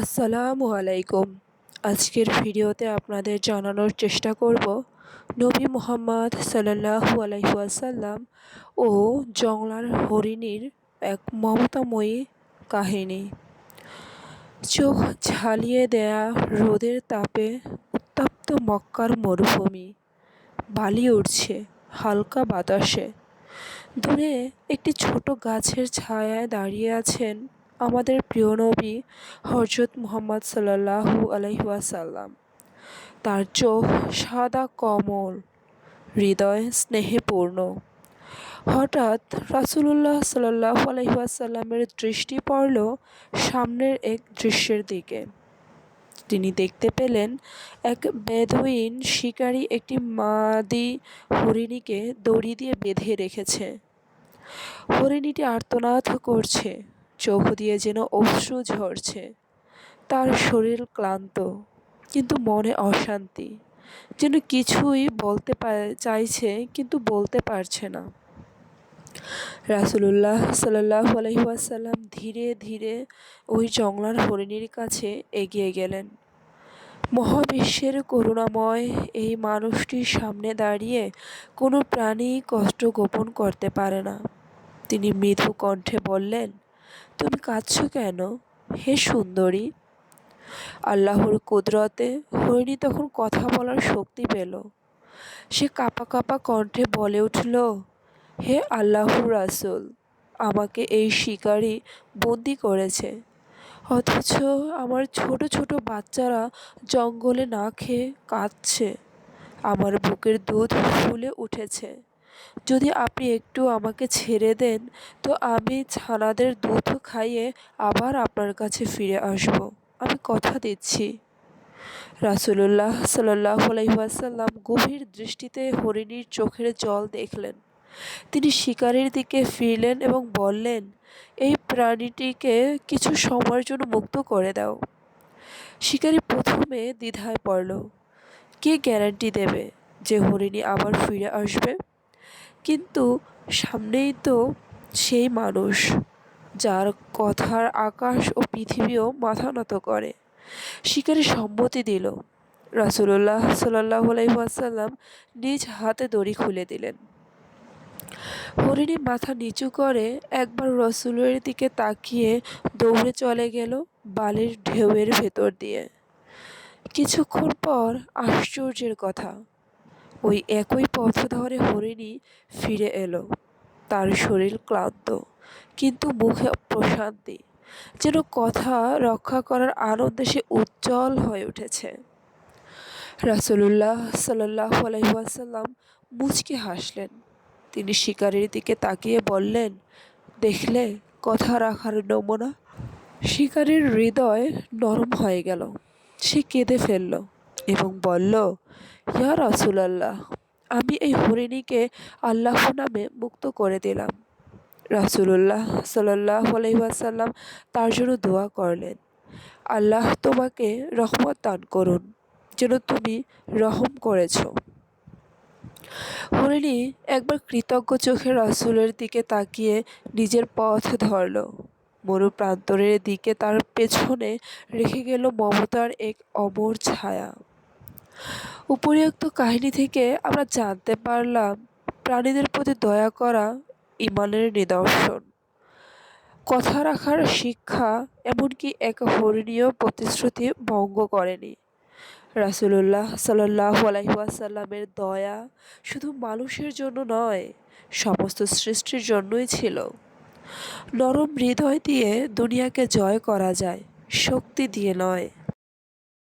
আসসালামু আলাইকুম। আজকের ভিডিওতে আপনাদের জানানোর চেষ্টা করব নবী মোহাম্মদ সাল্লাল্লাহু আলাইহি ওয়াসাল্লাম ও জংলার হরিণীর এক মমতাময়ী কাহিনী। চোখ ঝালিয়ে দেয়া রোদের তাপে উত্তপ্ত মক্কার মরুভূমি। বালি উঠছে হালকা বাতাসে। দূরে একটি ছোট গাছের ছায়ায় দাঁড়িয়ে আছেন আমাদের প্রিয় নবী হজরত মুহাম্মদ সাল্লাল্লাহু আলহিহাসাল্লাম তার চোখ সাদা কমল, হৃদয় স্নেহে পূর্ণ হঠাৎ রাসুলুল্লাহ সাল্লাহ আলহিহাসাল্লামের দৃষ্টি পড়ল সামনের এক দৃশ্যের দিকে। তিনি দেখতে পেলেন এক বেদুইন শিকারী একটি মাদি হরিণীকে দড়ি দিয়ে বেঁধে রেখেছে। হরিণীটি আর্তনাদ করছে। চোখ দিয়ে যেন অশ্রু ঝরছে। তার শরীর ক্লান্ত, কিন্তু মনে অশান্তি। যেন কিছুই বলতে চাইছে, কিন্তু বলতে পারছে না। রাসুলুল্লাহ সাল্লাহ আলহিহাসাল্লাম ধীরে ধীরে ওই জংলার হরিণীর কাছে এগিয়ে গেলেন। মহাবিশ্বের করুণাময় এই মানুষটির সামনে দাঁড়িয়ে কোনো প্রাণী কষ্ট গোপন করতে পারে না। তিনি মৃদু কণ্ঠে বললেন তুমি কাঁদছ কেন? হে সুন্দরী। আল্লাহর কুদরতে হরিণী তখন কথা বলার শক্তি পেল। সে কাপা কাপা কণ্ঠে বলে উঠল, হে আল্লাহর রাসুল, আমাকে এই শিকারী বন্দি করেছে। অথচ আমার ছোট ছোট বাচ্চারা জঙ্গলে না খেয়ে কাঁদছে। আমার বুকের দুধ ফুলে উঠেছে। যদি আপনি একটু আমাকে ছেড়ে দেন, তো আমি ছানাদের দুধ খাইয়ে আবার আপনার কাছে ফিরে আসব। আমি কথা দিচ্ছি। রাসুলুল্লাহ সাল্লাহ আলাইসাল্লাম গভীর দৃষ্টিতে হরিণীর চোখের জল দেখলেন। তিনি শিকারের দিকে ফিরলেন এবং বললেন, এই প্রাণীটিকে কিছু সময়ের জন্য মুক্ত করে দাও। শিকারী প্রথমে দ্বিধায় পড়ল, কে গ্যারান্টি দেবে যে হরিণী আবার ফিরে আসবে? কিন্তু সামনেই তো সেই মানুষ, যার কথার আকাশ ও পৃথিবীও মাথা নত করে। শিকারী সম্মতি দিল। রাসুল্লাহ সাল্লাহ আলাইসাল্লাম নিজ হাতে দড়ি খুলে দিলেন। হরিণী মাথা নিচু করে একবার রসুলের দিকে তাকিয়ে দৌড়ে চলে গেল বালির ঢেউয়ের ভেতর দিয়ে। কিছুক্ষণ পর আশ্চর্যের কথা ওই একই পথ ধরে হরিণী ফিরে এলো। তার শরীর ক্লান্ত, কিন্তু মুখে প্রশান্তি। যেন কথা রক্ষা করার আনন্দে সে উজ্জ্বল হয়ে উঠেছে। রাসুলুল্লাহ সাল্লাহ মুচকে হাসলেন। তিনি শিকারের দিকে তাকিয়ে বললেন, দেখলে, কথা রাখার নমুনা? শিকারীর হৃদয় নরম হয়ে গেল। সে কেঁদে ফেলল। এবং বলল, ইয়া রাসুলাল্লাহ, আমি এই হরিণীকে আল্লাহ নামে মুক্ত করে দিলাম। রাসুলুল্লাহ সাল্লাহ আলহিহাসাল্লাম তার জন্য দোয়া করলেন, আল্লাহ তোমাকে রহমত দান করুন, যেন তুমি রহম করেছ। হরিণী একবার কৃতজ্ঞ চোখে রাসুলের দিকে তাকিয়ে নিজের পথ ধরল। মরু প্রান্তরের দিকে তার পেছনে রেখে গেল মমতার এক অমর ছায়া। উপরিউক্ত কাহিনী থেকে আমরা জানতে পারলাম প্রাণীদের প্রতি দয়া করা ইমানের নিদর্শন। কথা রাখার শিক্ষা এমনকি এক হরিণীয় প্রতিশ্রুতি ভঙ্গ করেনি। রাসুলুল্লাহ সাল্লাহ আলহিহাসাল্লামের দয়া শুধু মানুষের জন্য নয়, সমস্ত সৃষ্টির জন্যই ছিল। নরম হৃদয় দিয়ে দুনিয়াকে জয় করা যায়, শক্তি দিয়ে নয়।